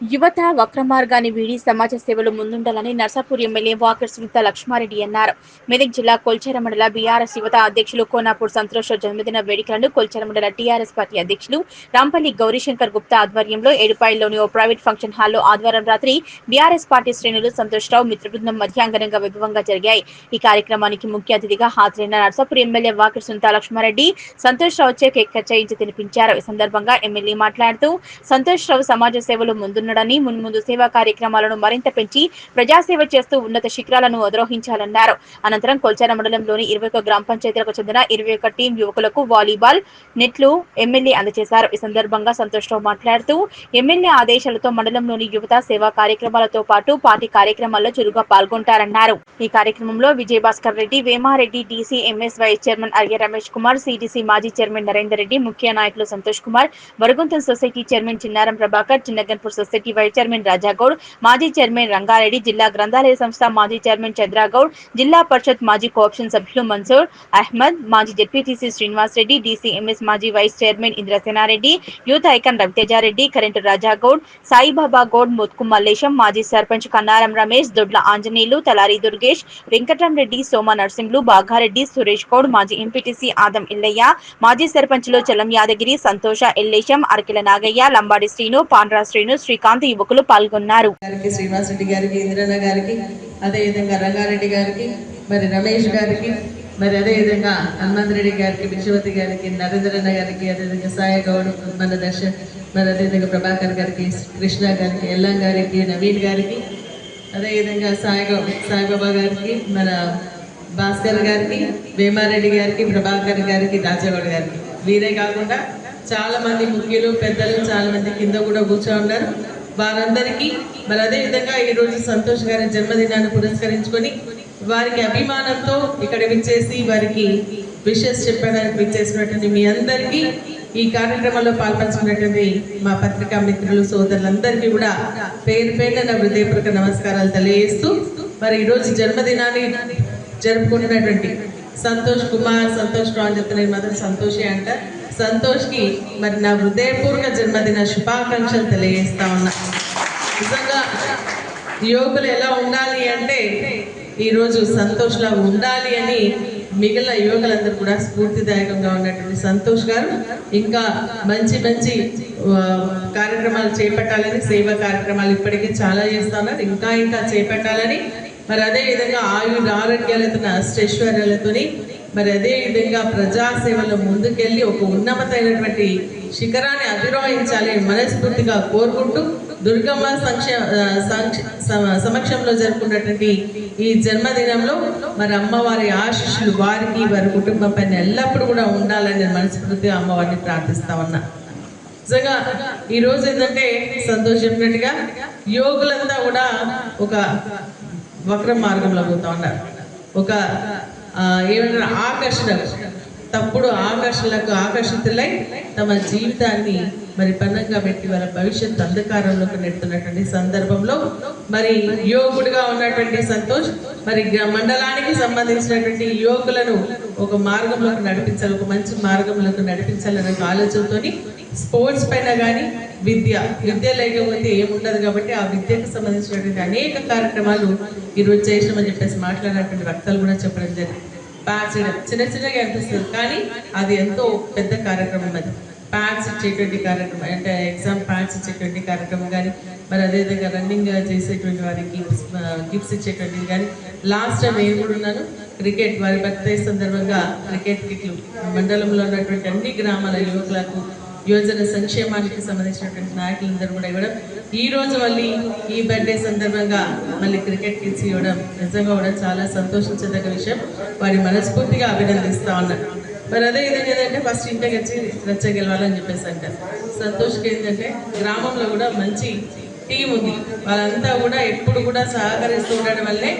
యువత వక్ర మార్గాన్ని వీడి సమాజ సేవలు ముందుండాలని నర్సాపూర్ ఎమ్మెల్యే వాకర్ సునీత లక్ష్మారెడ్డి అన్నారు. మెదక్ జిల్లా కొల్చేర మండల బీఆర్ఎస్ యువత అధ్యక్షులు కోనాపూర్ సంతోష్ జన్మదిన వేడుకలను కొల్చేర మండల టీఆర్ఎస్ పార్టీ అధ్యక్షులు రాంపల్లి గౌరీశంకర్ గుప్తా ఆధ్వర్యంలో ఏడుపాయల్లోని ఓ ప్రైవేట్ ఫంక్షన్ హాల్లో ఆదివారం రాత్రి బీఆర్ఎస్ పార్టీ శ్రేణులు సంతోష్ రావు మిత్రబృందం విభవంగా వైభవంగా జరిగాయి. ఈ కార్యక్రమానికి ముఖ్య అతిథిగా హాజరైన నర్సాపూర్ ఎమ్మెల్యే వాకర్ సునీత లక్ష్మారెడ్డి సంతోష్ రావు చే కేక్ కట్ చేయించి తినిపించారు. ఈ సందర్భంగా ఎమ్మెల్యే మాట్లాడుతూ సంతోష్ రావు సమాజ ముందున్న చేస్తున్నాడని మున్ముందు సేవా కార్యక్రమాలను మరింత పెంచి ప్రజాసేవ చేస్తూ ఉన్నత శిఖరాలను అధిరోహించాలన్నారు. అనంతరం కొల్చార మండలంలోని ఇరవై ఒక గ్రామ పంచాయతీలకు చెందిన ఇరవై ఒక టీం యువకులకు వాలీబాల్ నెట్లు ఎమ్మెల్యే అందజేశారు. ఈ సందర్భంగా సంతోష్ రావు మాట్లాడుతూ ఎమ్మెల్యే ఆదేశాలతో మండలంలోని యువత సేవా కార్యక్రమాలతో పాటు పార్టీ కార్యక్రమాల్లో చురుగ్గా పాల్గొంటారన్నారు. ఈ కార్యక్రమంలో Vijayabhaskar Reddy Vema Reddy DC MS vice chairman Arya Ramesh Kumar CDC మాజీ చైర్మన్ నరేందర్ రెడ్డి ముఖ్య నాయకులు Santosh Kumar Varaguntham society chairman Chinnaram Prabhakar Chinnaganpur society vice chairman Raja Goud మాజీ చైర్మన్ రంగారెడ్డి జిల్లా గ్రంథాలయ సంస్థ మాజీ చైర్మన్ చంద్రగౌడ్ జిల్లా పరిషత్ మాజీ కోఆప్షన్ సభ్యులు మన్సూర్ అహ్మద్ మాజీ జెడ్పీటీసీ శ్రీనివాస్ రెడ్డి డీసీఎంఎస్ మాజీ vice chairman Indrasena Reddy youth icon Raviteja Reddy current Raja Goud Saibaba Goud Muthku Mallesham మాజీ సర్పంచ్ కన్నారం రమేష్ దొడ్ల ఆంజనేయులు తలారి దుర్గేష్ వెంకటరామరెడ్డి సోమ నరసింహులు బాగారెడ్డి సురేష్ గౌడ్ మాజీ ఎంపీటీసీ ఆదం ఇల్లయ్య మాజీ సర్పంచ్లు చలం యాదగిరి సంతోష ఎల్లేశం అరకిల నాగయ్య లంబాడి శ్రీను పాండ్రా శ్రీను శ్రీకాంత్ యువకులు పాల్గొన్నారు. శ్రీనివాస్ రెడ్డి గారికి ఇంద్రన్న గారికి అదేవిధంగా రంగారెడ్డి గారికి మరి రమేష్ గారికి మరి అదేవిధంగా హనుమంత్ రెడ్డి గారికి విశ్వవతి గారికి నరేంద్రన్న గారికి అదేవిధంగా సాయ గౌడ్ మన దర్శ మరి అదేవిధంగా ప్రభాకర్ గారికి కృష్ణ గారికి ఎల్లం గారికి నవీన్ గారికి అదేవిధంగా సాయి సాయిబాబా గారికి మన భాస్కర్ గారికి వేమారెడ్డి గారికి ప్రభాకర్ గారికి దాచగౌడ్ గారికి. వీరే కాకుండా చాలా మంది ముఖ్యులు పెద్దలు చాలా మంది కింద కూడా కూర్చో ఉన్నారు. వారందరికీ మరి అదేవిధంగా ఈరోజు సంతోష్ గారి జన్మదినాన్ని పురస్కరించుకొని వారికి అభిమానంతో ఇక్కడ విచ్చేసి వారికి విషెస్ చెప్పడానికి విచ్చేసినటువంటి మీ అందరికీ ఈ కార్యక్రమంలో పాల్పంచుకున్నటువంటి మా పత్రికా మిత్రులు సోదరులందరికీ కూడా పేరు పేరున నా హృదయపూర్వక నమస్కారాలు తెలియజేస్తూ మరి ఈరోజు జన్మదినాన్ని జరుపుకుంటున్నటువంటి సంతోష్ కుమార్ సంతోష్ రావు అని చెప్తున్నారు మాత్రం సంతోషే అంట. సంతోష్కి మరి నా హృదయపూర్వక జన్మదిన శుభాకాంక్షలు తెలియజేస్తా ఉన్నా. నిజంగా యువకులు ఎలా ఉండాలి అంటే ఈరోజు సంతోష్లా ఉండాలి అని మిగిలిన యువకులందరూ కూడా స్ఫూర్తిదాయకంగా ఉన్నటువంటి సంతోష్ గారు. ఇంకా మంచి మంచి కార్యక్రమాలు చేపట్టాలని సేవా కార్యక్రమాలు ఇప్పటికే చాలా చేస్తున్నారు ఇంకా ఇంకా చేపట్టాలని మరి అదే విధంగా ఆయుర ఆరోగ్యాలతో అష్టైశ్వర్యాలతోని మరి అదే విధంగా ప్రజాసేవలో ముందుకెళ్ళి ఒక ఉన్నతమైనటువంటి శిఖరాన్ని అధిరోహించాలని మనస్ఫూర్తిగా కోరుకుంటూ దుర్గమ్మ సంక్ష సంక్ష- సమక్షంలో జరుపుకున్నటువంటి ఈ జన్మదినంలో మరి అమ్మవారి ఆశీస్సులు వారికి వారి కుటుంబం పైన ఎల్లప్పుడూ కూడా ఉండాలని నేను మనస్ఫూర్తిగా అమ్మవారిని ప్రార్థిస్తా ఉన్నా. నిజంగా ఈ రోజు ఏంటంటే సంతోష్ చెప్పినట్టుగా యోగులంతా కూడా ఒక వక్ర మార్గంలో పోతా ఉన్నారు. ఒక ఏమంటారు ఆకర్షణ తప్పుడు ఆకర్షణలకు ఆకర్షితులై తమ జీవితాన్ని మరి పన్నంగా పెట్టి వాళ్ళ భవిష్యత్ అంధకారంలోకి నెడుతున్నటువంటి సందర్భంలో మరి యోగుడుగా ఉన్నటువంటి సంతోష్ మరి గ్ర- మండలానికి సంబంధించినటువంటి యువకులను ఒక మార్గంలోకి నడిపించాలి ఒక మంచి మార్గంలోకి నడిపించాలనే ఒక ఆలోచనతోని స్పోర్ట్స్ పైన కానీ విద్య విద్య లేకపోతే ఏముండదు కాబట్టి ఆ విద్యకు సంబంధించినటువంటి అనేక కార్యక్రమాలు ఈరోజు చేసినామని చెప్పేసి మాట్లాడినటువంటి వక్తలు కూడా చెప్పడం జరిగింది. ప్యాడ్స్ చిన్న చిన్నగా అనిపిస్తుంది కానీ అది ఎంతో పెద్ద కార్యక్రమం అది. ప్యాడ్స్ ఇచ్చేటువంటి కార్యక్రమం అంటే ఎగ్జామ్ ప్యాడ్స్ ఇచ్చేటువంటి కార్యక్రమం కానీ మరి అదేవిధంగా రన్నింగ్ చేసేటువంటి వారికి గిఫ్ట్స్ ఇచ్చేటువంటిది కానీ. లాస్ట్ టైం నేను కూడా ఉన్నాను? క్రికెట్ వారి బర్త్డే సందర్భంగా క్రికెట్ కిట్లు మండలంలో ఉన్నటువంటి అన్ని గ్రామాల యువకులకు యువజన సంక్షేమానికి సంబంధించినటువంటి నాయకులందరూ కూడా ఇవ్వడం. ఈ రోజు మళ్ళీ ఈ బర్త్డే సందర్భంగా మళ్ళీ క్రికెట్ కిట్స్ ఇవ్వడం నిజంగా కూడా చాలా సంతోషించదగ్గ విషయం. వారి మనస్ఫూర్తిగా అభినందిస్తా ఉన్నారు మరి అదే ఏంటంటే ఫస్ట్ ఇంటికి వచ్చి రచ్చ గెలవాలని చెప్పేసి అంటారు సంతోష్కి ఏంటంటే గ్రామంలో కూడా మంచి టీం ఉంది. వాళ్ళంతా కూడా ఎప్పుడు కూడా సహకరిస్తూ ఉండడం వల్లే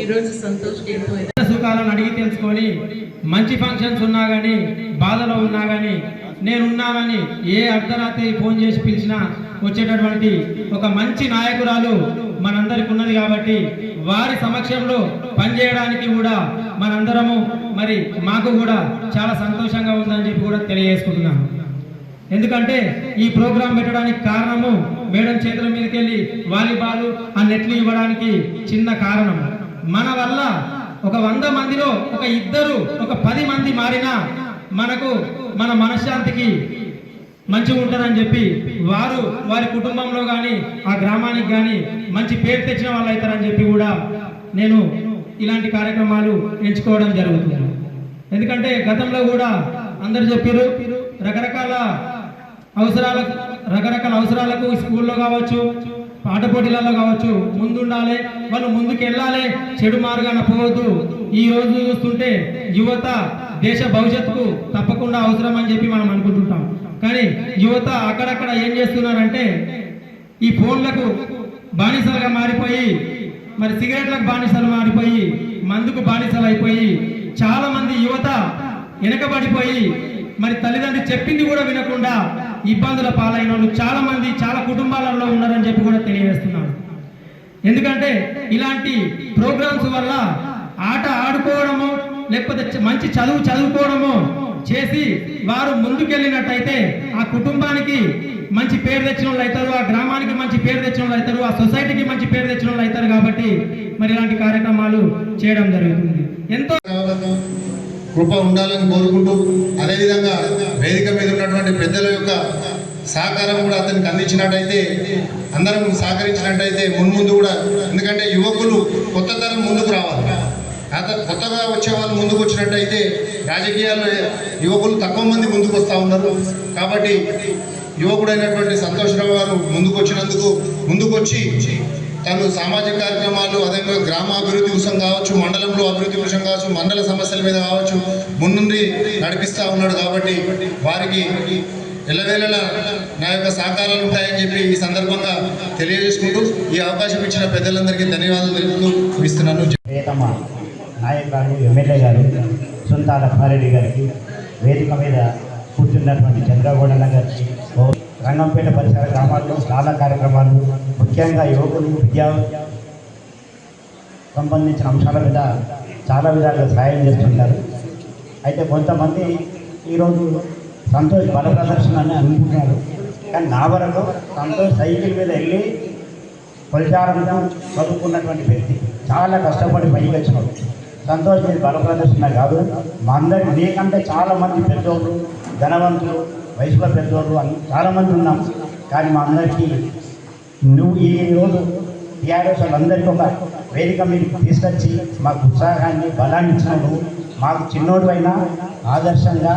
ఈరోజు సంతోష్కి ఎంతో సుఖాలను అడిగి తెలుసుకొని మంచి ఫంక్షన్స్ ఉన్నా కానీ బాధలో ఉన్నా కానీ నేనున్నానని ఏ అర్ధరాత్రి ఫోన్ చేసి పిలిచినా వచ్చేటటువంటి ఒక మంచి నాయకురాలు మనందరికి ఉన్నది కాబట్టి వారి సమక్షంలో పనిచేయడానికి కూడా మనందరము మరి మాకు కూడా చాలా సంతోషంగా ఉందని చెప్పి కూడా తెలియజేసుకుంటున్నాను. ఎందుకంటే ఈ ప్రోగ్రాం పెట్టడానికి కారణము మేడం చేతుల మీదకి వెళ్ళి వాలీబాల్ ఆ నెట్లు ఇవ్వడానికి చిన్న కారణం. మన వల్ల ఒక వంద మందిలో ఒక ఇద్దరు ఒక పది మంది మారినా మనకు మన మనశ్శాంతికి మంచిగా ఉంటుందని చెప్పి వారు వారి కుటుంబంలో కానీ ఆ గ్రామానికి కానీ మంచి పేరు తెచ్చిన వాళ్ళు అవుతారని చెప్పి కూడా నేను ఇలాంటి కార్యక్రమాలు ఎంచుకోవడం జరుగుతుంది. ఎందుకంటే గతంలో కూడా అందరు చెప్పారు రకరకాల అవసరాలకు రకరకాల అవసరాలకు స్కూల్లో కావచ్చు పాట పోటీలలో కావచ్చు ముందుండాలి వాళ్ళు ముందుకు వెళ్ళాలి చెడు మార్గాన పోవద్దు. ఈ రోజు చూస్తుంటే యువత దేశ భవిష్యత్తుకు తప్పకుండా అవసరం అని చెప్పి మనం అనుకుంటుంటాం. కానీ యువత అక్కడక్కడ ఏం చేస్తున్నారంటే ఈ ఫోన్లకు బానిసలుగా మారిపోయి మరి సిగరెట్లకు బానిసలు మారిపోయి మందుకు బానిసలు అయిపోయి చాలా మంది యువత వెనకబడిపోయి మరి తల్లిదండ్రులు చెప్పింది కూడా వినకుండా ఇబ్బందుల పాలైన వాళ్ళు చాలా మంది చాలా కుటుంబాలలో ఉన్నారని చెప్పి కూడా తెలియజేస్తున్నాను. ఎందుకంటే ఇలాంటి ప్రోగ్రామ్స్ వల్ల ఆట ఆడుకోవడము లేకపోతే మంచి చదువు చదువుకోవడము చేసి వారు ముందుకెళ్ళినట్టయితే ఆ కుటుంబానికి మంచి పేరు తెచ్చిన వాళ్ళు అవుతారు ఆ గ్రామానికి మంచి పేరు తెచ్చిన వాళ్ళు అవుతారు ఆ సొసైటీకి మంచి పేరు తెచ్చిన వాళ్ళు అవుతారు కాబట్టి మరి ఇలాంటి కార్యక్రమాలు చేయడం జరుగుతుంది. ఎంతో కృప ఉండాలని కోరుకుంటూ అదేవిధంగా వేదిక మీద ఉన్నటువంటి పెద్దల యొక్క సహకారం కూడా అతనికి అందించినట్టయితే అందరం సహకరించినట్టయితే మున్ముందు కూడా ఎందుకంటే యువకులు కొత్త తరం ముందుకు రావాలి. అత కొత్తగా వచ్చే వాళ్ళు ముందుకు వచ్చినట్టయితే రాజకీయాల్లో యువకులు తక్కువ మంది ముందుకు వస్తూ ఉన్నారు. కాబట్టి యువకుడైనటువంటి సంతోషరావు గారు ముందుకు వచ్చినందుకు ముందుకు వచ్చి తను సామాజిక కార్యక్రమాలు అదేవిధంగా గ్రామ అభివృద్ధి కోసం కావచ్చు మండలంలో అభివృద్ధి కోసం కావచ్చు మండల సమస్యల మీద కావచ్చు ముందుండి నడిపిస్తూ ఉన్నాడు కాబట్టి వారికి ఎల్లవేళలా నా యొక్క సహకారాలు ఉంటాయని చెప్పి ఈ సందర్భంగా తెలియజేసుకుంటూ ఈ అవకాశం ఇచ్చిన పెద్దలందరికీ ధన్యవాదాలు తెలుపుతూ ఇస్తున్నాను నాయక్ గారు ఎమ్మెల్యే గారు సుంతాల పారెడ్డి గారికి వేదిక మీద కూర్చున్నటువంటి చంద్రగౌడన్న గారికి రంగంపేట పరిసర గ్రామాల్లో చాలా కార్యక్రమాలు ముఖ్యంగా యువకులు విద్యా సంబంధించిన అంశాల మీద చాలా విధాలుగా సహాయం చేస్తుంటారు. అయితే కొంతమంది ఈరోజు సంతోష్ బల ప్రదర్శన అని అనుకుంటున్నారు. కానీ నా వరకు సంతోష్ సైకిల్ మీద వెళ్ళి కొలిచారంతో చదువుకున్నటువంటి వ్యక్తి. చాలా కష్టపడి పైకి వచ్చినాడు సంతోష్ మీద బల ప్రదర్శన కాదు. మా అందరి నీకంటే చాలా మంది పెద్దోళ్ళు ధనవంతులు వయసులో పెద్దోళ్ళు అని చాలామంది ఉన్నాం. కానీ మా అందరికీ నువ్వు ఈ రోజు టీఆర్ఎస్ వాళ్ళందరికీ ఒక వేదిక మీరు తీసుకొచ్చి మాకు ఉత్సాహాన్ని బలాన్ని ఇచ్చినావు మాకు చిన్నోడు అయినా ఆదర్శంగా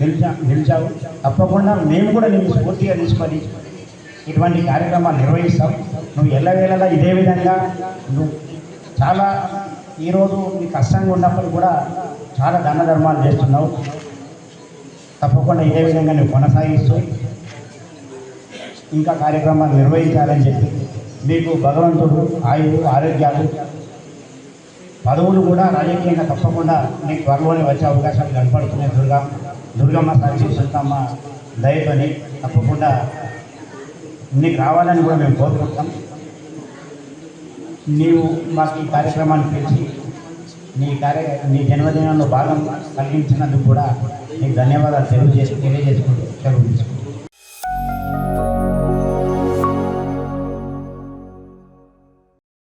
నిలిచా నిలిచావు. తప్పకుండా మేము కూడా నేను స్ఫూర్తిగా తీసుకొని ఇటువంటి కార్యక్రమాలు నిర్వహిస్తాం. నువ్వు ఎల్లవేళలా ఇదే విధంగా నువ్వు చాలా ఈరోజు నీ కష్టంగా ఉన్నప్పుడు కూడా చాలా దాన ధర్మాలు చేస్తున్నావు. తప్పకుండా ఇదే విధంగా నువ్వు కొనసాగిస్తూ ఇంకా కార్యక్రమాలు నిర్వహించాలని చెప్పి మీకు భగవంతుడు ఆయువు ఆరోగ్యాలు పదవులు కూడా రాజకీయంగా తప్పకుండా నీకు త్వరలోనే వచ్చే అవకాశాలు కనపడుతున్నాయి దుర్గా. దుర్గమ్మ సాక్షి సుల్తమ్మ దయతోని తప్పకుండా నీకు రావాలని కూడా మేము కోరుకుంటాం నీవు మాకు ఈ కార్యక్రమాన్ని పిలిచి నీ కార్య నీ జన్మదినంలో భాగం కలిగించినందుకు కూడా నీకు ధన్యవాదాలు తెలియజేసి తెలియజేసుకుంటూ సెలవు తీసుకుంటాం